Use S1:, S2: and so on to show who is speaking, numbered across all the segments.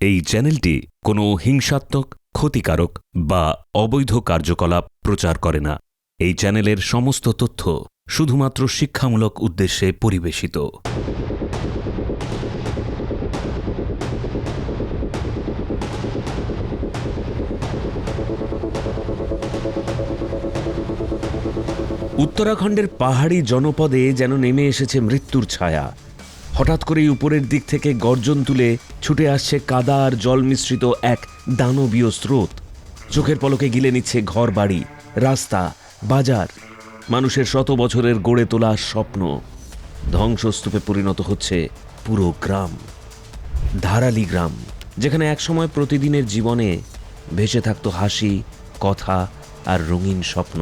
S1: এই চ্যানেলটি কোনো হিংসাত্মক, ক্ষতিকারক বা অবৈধ কার্যকলাপ প্রচার করে না। এই চ্যানেলের সমস্ত তথ্য শুধুমাত্র শিক্ষামূলক উদ্দেশ্যে পরিবেশিত। উত্তরাখণ্ডের পাহাড়ি জনপদে যেন নেমে এসেছে মৃত্যুর ছায়া। হঠাৎ করেই উপরের দিক থেকে গর্জন তুলে ছুটে আসছে কাদা আর জল মিশ্রিত এক দানবীয় স্রোত। চোখের পলকে গিলে নিচ্ছে ঘর বাড়ি রাস্তা, বাজার। মানুষের শত বছরের গড়ে তোলা স্বপ্ন ধ্বংসস্তূপে পরিণত হচ্ছে পুরো গ্রাম। ধারালি গ্রাম, যেখানে একসময় প্রতিদিনের জীবনে ভেসে থাকতো হাসি, কথা আর রঙিন স্বপ্ন।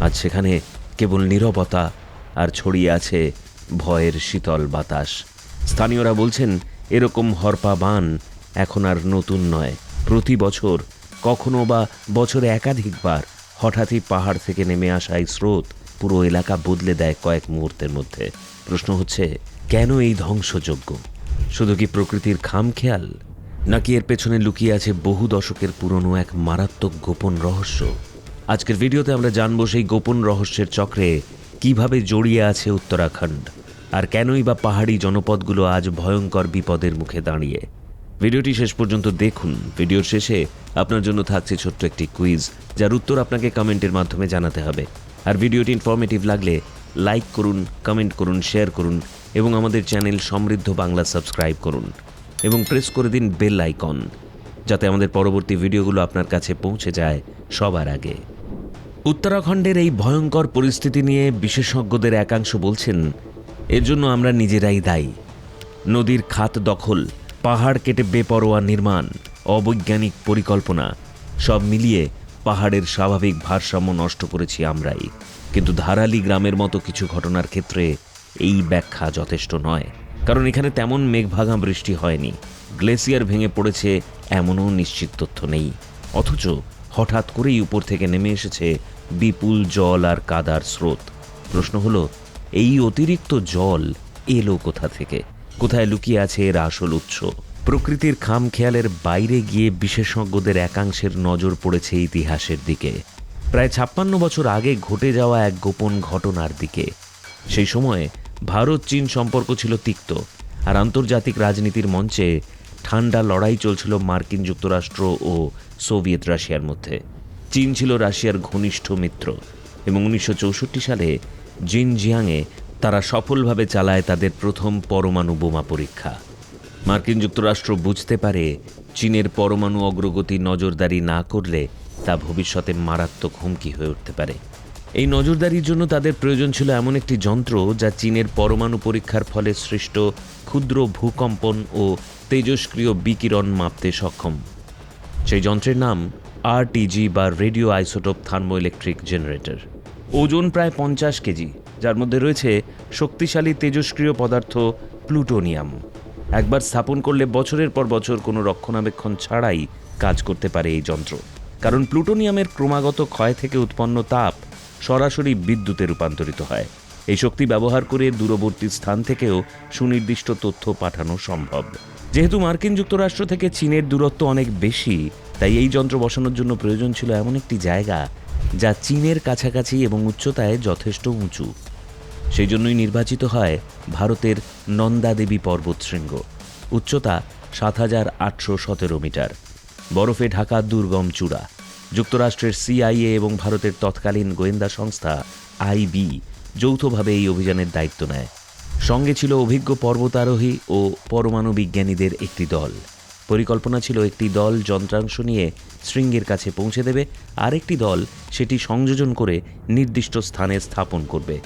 S1: আজ সেখানে কেবল নীরবতা আর ছড়িয়ে আছে ভয়ের শীতল বাতাস। স্থানীয়রা বলছেন, এরকম হরপা বান এখন আর নতুন নয়। প্রতি বছর, কখনো বা বছরে একাধিকবার হঠাৎই পাহাড় থেকে নেমে আসা এই স্রোত পুরো এলাকা বদলে দেয় কয়েক মুহূর্তের মধ্যে। প্রশ্ন হচ্ছে, কেন এই ধ্বংসযজ্ঞ? শুধু কি প্রকৃতির খাম খেয়াল নাকি এর পেছনে লুকিয়ে আছে বহু দশকের পুরনো এক মারাত্মক গোপন রহস্য? আজকের ভিডিওতে আমরা জানব সেই গোপন রহস্যের চক্রে কীভাবে জড়িয়ে আছে উত্তরাখণ্ড। আর কেনই বা পাহাড়ি জনপদগুলো আজ ভয়ঙ্কর বিপদের মুখে দাঁড়িয়ে? ভিডিওটি শেষ পর্যন্ত দেখুন। ভিডিওর শেষে আপনার জন্য থাকছে ছোট্ট একটি কুইজ, যার উত্তর আপনাকে কমেন্টের মাধ্যমে জানাতে হবে। আর ভিডিওটি ইনফরমেটিভ লাগলে লাইক করুন কমেন্ট করুন শেয়ার করুন, এবং আমাদের চ্যানেল সমৃদ্ধ বাংলা সাবস্ক্রাইব করুন, এবং প্রেস করে দিন বেল আইকন যাতে আমাদের পরবর্তী ভিডিওগুলো আপনার কাছে পৌঁছে যায় সবার আগে। উত্তরাখণ্ডের এই ভয়ঙ্কর পরিস্থিতি নিয়ে বিশেষজ্ঞদের একাংশ বলছেন এর জন্য আমরা নিজেরাই দায়ী। নদীর খাত দখল, পাহাড় কেটে বেপরোয়া নির্মাণ, অবৈজ্ঞানিক পরিকল্পনা, সব মিলিয়ে পাহাড়ের স্বাভাবিক ভারসাম্য নষ্ট করেছি আমরাই। কিন্তু ধারালি গ্রামের মতো কিছু ঘটনার ক্ষেত্রে এই ব্যাখ্যা যথেষ্ট নয়। কারণ এখানে তেমন মেঘভাঙা বৃষ্টি হয়নি। গ্লেসিয়ার ভেঙে পড়েছে এমনও নিশ্চিত তথ্য নেই। অথচ হঠাৎ করেই উপর থেকে নেমে এসেছে বিপুল জল আর কাদার স্রোত। প্রশ্ন হলো এই অতিরিক্ত জল এলো কোথা থেকে? কোথায় লুকিয়ে আছে এর আসল উৎস? প্রকৃতির খাম খেয়ালের বাইরে গিয়ে বিশেষজ্ঞদের একাংশের নজর পড়েছে ইতিহাসের দিকে। প্রায় ছাপ্পান্ন বছর আগে ঘটে যাওয়া এক গোপন ঘটনার দিকে। সেই সময়ে ভারত চীন সম্পর্ক ছিল তিক্ত, আর আন্তর্জাতিক রাজনীতির মঞ্চে ঠান্ডা লড়াই চলছিল মার্কিন যুক্তরাষ্ট্র ও সোভিয়েত রাশিয়ার মধ্যে। চীন ছিল রাশিয়ার ঘনিষ্ঠ মিত্র এবং উনিশশো চৌষট্টি সালে জিনজিয়াংয়ে তারা সফলভাবে চালায় তাদের প্রথম পরমাণু বোমা পরীক্ষা। মার্কিন যুক্তরাষ্ট্র বুঝতে পারে চীনের পরমাণু অগ্রগতি নজরদারি না করলে তা ভবিষ্যতে মারাত্মক হুমকি হয়ে উঠতে পারে। এই নজরদারির জন্য তাদের প্রয়োজন ছিল এমন একটি যন্ত্র যা চীনের পরমাণু পরীক্ষার ফলে সৃষ্ট ক্ষুদ্র ভূকম্পন ও তেজস্ক্রিয় বিকিরণ মাপতে সক্ষম। সেই যন্ত্রের নাম আরটিজি বা radio isotope thermo electric generator. ওজন প্রায় পঞ্চাশ কেজি, যার মধ্যে রয়েছে শক্তিশালী তেজস্ক্রিয় পদার্থ প্লুটোনিয়াম। একবার স্থাপন করলে বছরের পর বছর কোনো রক্ষণাবেক্ষণ ছাড়াই কাজ করতে পারে এই যন্ত্র। কারণ প্লুটোনিয়ামের ক্রমাগত ক্ষয় থেকে উৎপন্ন তাপ সরাসরি বিদ্যুতে রূপান্তরিত হয়। এই শক্তি ব্যবহার করে দূরবর্তী স্থান থেকেও সুনির্দিষ্ট তথ্য পাঠানো সম্ভব। যেহেতু মার্কিন যুক্তরাষ্ট্র থেকে চীনের দূরত্ব অনেক বেশি, তাই এই যন্ত্র বসানোর জন্য প্রয়োজন ছিল এমন একটি জায়গা যা চীনের কাছাকাছি এবং উচ্চতায় যথেষ্ট উঁচু। সেই জন্যই নির্বাচিত হয় ভারতের নন্দাদেবী পর্বতশৃঙ্গ উচ্চতা সাত হাজার আটশো সতেরো মিটার। বরফে ঢাকা দুর্গম চূড়া। যুক্তরাষ্ট্রের সিআইএ এবং ভারতের তৎকালীন গোয়েন্দা সংস্থা আইবি যৌথভাবে এই অভিযানের দায়িত্ব নেয়। সঙ্গে ছিল অভিজ্ঞ পর্বতারোহী ও পরমাণু বিজ্ঞানীদের একটি দল। পরিকল্পনা ছিল একটি দল যন্ত্রাংশ নিয়ে শৃঙ্গের কাছে পৌঁছে দেবে, আরেকটি দল সেটি সংযোজন করে নির্দিষ্ট স্থানে স্থাপন করবে।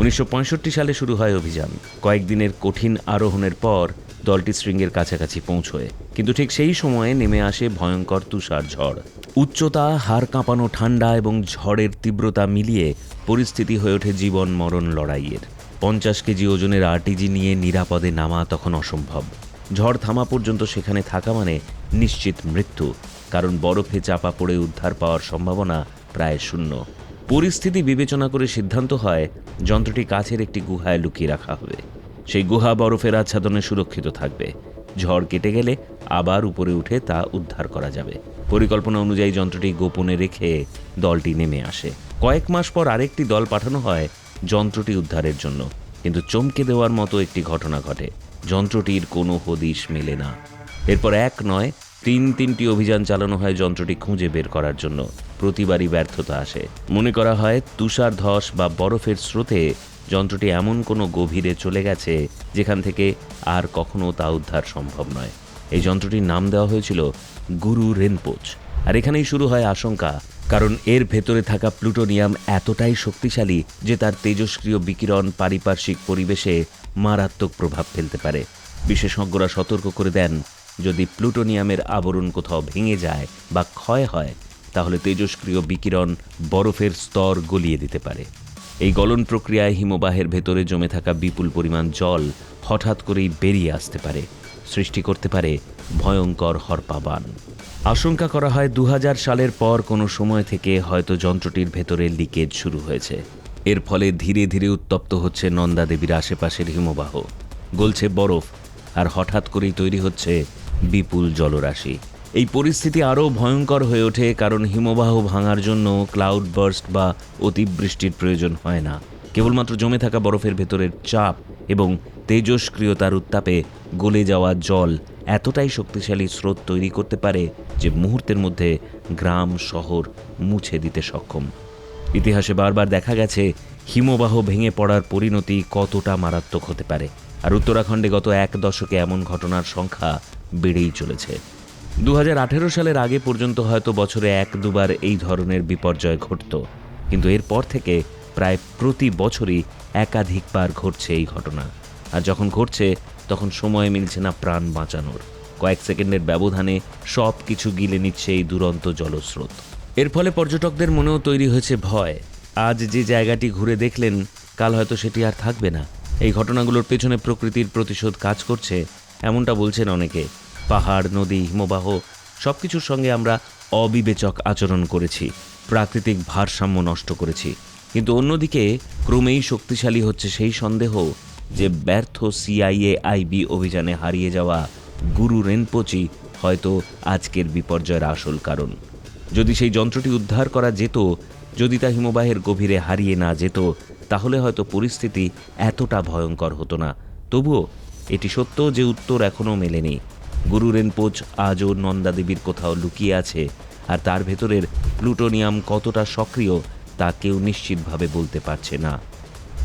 S1: উনিশশো পঁয়ষট্টি সালে শুরু হয় অভিযান। কয়েকদিনের কঠিন আরোহণের পর দলটি শৃঙ্গের কাছাকাছি পৌঁছয়। কিন্তু ঠিক সেই সময়ে নেমে আসে ভয়ঙ্কর তুষার ঝড়। উচ্চতা, হাড় কাঁপানো ঠান্ডা এবং ঝড়ের তীব্রতা মিলিয়ে পরিস্থিতি হয়ে ওঠে জীবন মরণ লড়াইয়ের। পঞ্চাশ কেজি ওজনের আরটিজি নিয়ে নিরাপদে নামা তখন অসম্ভব। ঝড় থামা পর্যন্ত সেখানে থাকা মানে নিশ্চিত মৃত্যু, কারণ বরফে চাপা পড়ে উদ্ধার পাওয়ার সম্ভাবনা প্রায় শূন্য। পরিস্থিতি বিবেচনা করে সিদ্ধান্ত হয়, যন্ত্রটি কাছের একটি গুহায় লুকিয়ে রাখা হবে। সেই গুহা বরফের আচ্ছাদনে সুরক্ষিত থাকবে। ঝড় কেটে গেলে আবার উপরে উঠে তা উদ্ধার করা যাবে। পরিকল্পনা অনুযায়ী যন্ত্রটি গোপনে রেখে দলটি নেমে আসে। কয়েক মাস পর আরেকটি দল পাঠানো হয় যন্ত্রটি উদ্ধারের জন্য। কিন্তু চমকে দেওয়ার মতো একটি ঘটনা ঘটে। যন্ত্রটির কোনো হদিশ মেলে না। এরপর এক নয়, তিন তিনটি অভিযান চালানো হয় যন্ত্রটি খুঁজে বের করার জন্য। প্রতিবারই ব্যর্থতা আসে। মনে করা হয়, তুষার ধস বা বরফের স্রোতে যন্ত্রটি এমন কোনো গভীরে চলে গেছে, যেখান থেকে আর কখনো তা উদ্ধার সম্ভব নয়। এই যন্ত্রটির নাম দেওয়া হয়েছিল গুরু রেনপোচ। আর এখানেই শুরু হয় আশঙ্কা কারণ এর ভেতরে থাকা প্লুটোনিয়াম এতটাই শক্তিশালী যে তার তেজস্ক্রিয় বিকিরণ পারিপার্শ্বিক পরিবেশে মারাত্মক প্রভাব ফেলতে পারে। বিশেষজ্ঞরা সতর্ক করে দেন, যদি প্লুটোনিয়ামের আবরণ কোথাও ভেঙে যায় বা ক্ষয় হয়, তাহলে তেজস্ক্রিয় বিকিরণ বরফের স্তর গলিয়ে দিতে পারে। এই গলন প্রক্রিয়ায় হিমবাহের ভেতরে জমে থাকা বিপুল পরিমাণ জল হঠাৎ করেই বেরিয়ে আসতে পারে। সৃষ্টি করতে পারে ভয়ঙ্কর হরপাবান। আশঙ্কা করা হয় দু হাজার সালের পর কোনো সময় থেকে হয়তো যন্ত্রটির ভেতরে লিকেজ শুরু হয়েছে। এর ফলে ধীরে ধীরে উত্তপ্ত হচ্ছে নন্দা দেবীর আশেপাশের হিমবাহ। গলছে বরফ আর হঠাৎ করেই তৈরি হচ্ছে বিপুল জলরাশি। এই পরিস্থিতি আরও ভয়ঙ্কর হয়ে ওঠে কারণ হিমবাহ ভাঙার জন্য ক্লাউড বার্স্ট বা অতিবৃষ্টির প্রয়োজন হয় না। কেবলমাত্র জমে থাকা বরফের ভেতরের চাপ এবং তেজস্ক্রিয়তার উত্তাপে গলে যাওয়া জল এতটাই শক্তিশালী স্রোত তৈরি করতে পারে যে মুহূর্তের মধ্যে গ্রাম, শহর মুছে দিতে সক্ষম। ইতিহাসে বারবার দেখা গেছে, হিমবাহ ভেঙে পড়ার পরিণতি কতটা মারাত্মক হতে পারে। আর উত্তরাখণ্ডে গত এক দশকে এমন ঘটনার সংখ্যা বেড়েই চলেছে। দু হাজার আঠেরো সালের আগে পর্যন্ত হয়তো বছরে এক দুবার এই ধরনের বিপর্যয় ঘটত। কিন্তু এরপর থেকে প্রায় প্রতি বছরই একাধিকবার ঘটছে এই ঘটনা। আর যখন ঘটছে, তখন সময় মিলছে না প্রাণ বাঁচানোর। কয়েক সেকেন্ডের ব্যবধানে সব কিছু গিলে নিচ্ছে এই দুরন্ত জলস্রোত। এর ফলে পর্যটকদের মনেও তৈরি হয়েছে ভয়। আজ যে জায়গাটি ঘুরে দেখলেন, কাল হয়তো সেটি আর থাকবে না। এই ঘটনাগুলোর পেছনে প্রকৃতির প্রতিশোধ কাজ করছে, এমনটা বলছেন অনেকে। পাহাড়, নদী, হিমবাহ সব কিছুর সঙ্গে আমরা অবিবেচক আচরণ করেছি। প্রাকৃতিক ভারসাম্য নষ্ট করেছি। কিন্তু অন্যদিকে ক্রমেই শক্তিশালী হচ্ছে সেই সন্দেহ যে ব্যর্থ সিআইএ আইবি অভিযানে হারিয়ে যাওয়া গুরু রেনপোচি হয়তো আজকের বিপর্যয়ের আসল কারণ। যদি সেই যন্ত্রটি উদ্ধার করা যেত, যদি তা হিমবাহের গভীরে হারিয়ে না যেত, তাহলে হয়তো পরিস্থিতি এতটা ভয়ঙ্কর হতো না। তবুও এটি সত্য যে উত্তর এখনও মেলেনি। গুরু রেনপোচ আজও নন্দাদেবীর কোথাও লুকিয়ে আছে, আর তার ভেতরের প্লুটোনিয়াম কতটা সক্রিয় তা কেউ নিশ্চিতভাবে বলতে পারছে না।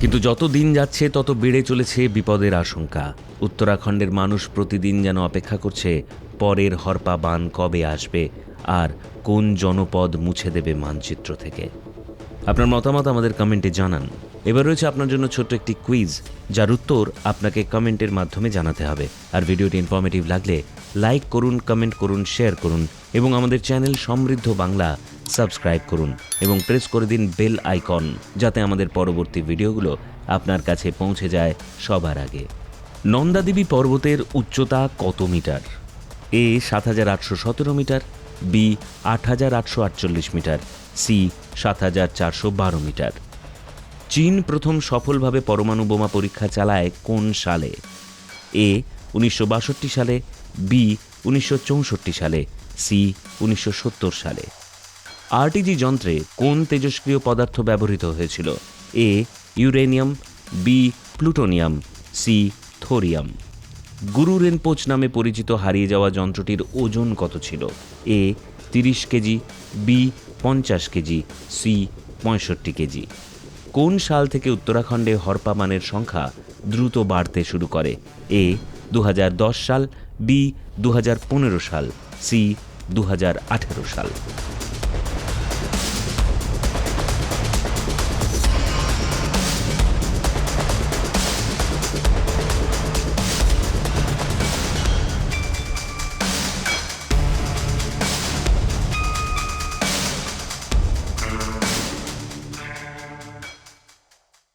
S1: কিন্তু যত দিন যাচ্ছে, তত বেড়ে চলেছে বিপদের আশঙ্কা। উত্তরাখণ্ডের মানুষ প্রতিদিন যেন অপেক্ষা করছে, পরের হরপা বান কবে আসবে আর কোন জনপদ মুছে দেবে মানচিত্র থেকে। আপনার মতামত আমাদের কমেন্টে জানান। এবার রয়েছে আপনার জন্য ছোট্ট একটি কুইজ, যার উত্তর আপনাকে কমেন্টের মাধ্যমে জানাতে হবে। আর ভিডিওটি ইনফরমেটিভ লাগলে লাইক করুন কমেন্ট করুন শেয়ার করুন এবং আমাদের চ্যানেল সমৃদ্ধ বাংলা সাবস্ক্রাইব করুন এবং প্রেস করে দিন বেল আইকন যাতে আমাদের পরবর্তী ভিডিওগুলো আপনার কাছে পৌঁছে যায় সবার আগে। নন্দাদেবী পর্বতের উচ্চতা কত মিটার? এ সাত হাজার আটশো সতেরো মিটার, বি আট হাজার আটশো আটচল্লিশ মিটার, সি সাত হাজার চারশো বারো মিটার। চীন প্রথম সফলভাবে পরমাণু বোমা পরীক্ষা চালায় কোন সালে? এ উনিশশো বাষট্টি সালে, বি উনিশশো চৌষট্টি সালে, সি উনিশশো সত্তর সালে। আরটিজি যন্ত্রে কোন তেজস্ক্রিয় পদার্থ ব্যবহৃত হয়েছিল? A, uranium, B, plutonium, C, thorium. Guru Rinpoche নামে পরিচিত হারিয়ে যাওয়া যন্ত্রটির ওজন কত ছিল? এ, তিরিশ কেজি, বি, পঞ্চাশ কেজি, সি, পঁয়ষট্টি কেজি। কোন সাল থেকে উত্তরাখণ্ডে হরপামানের সংখ্যা দ্রুত বাড়তে শুরু করে? এ দু হাজার দশ সাল, বি দু হাজার পনেরো সাল, সি দু হাজার আঠেরো সাল।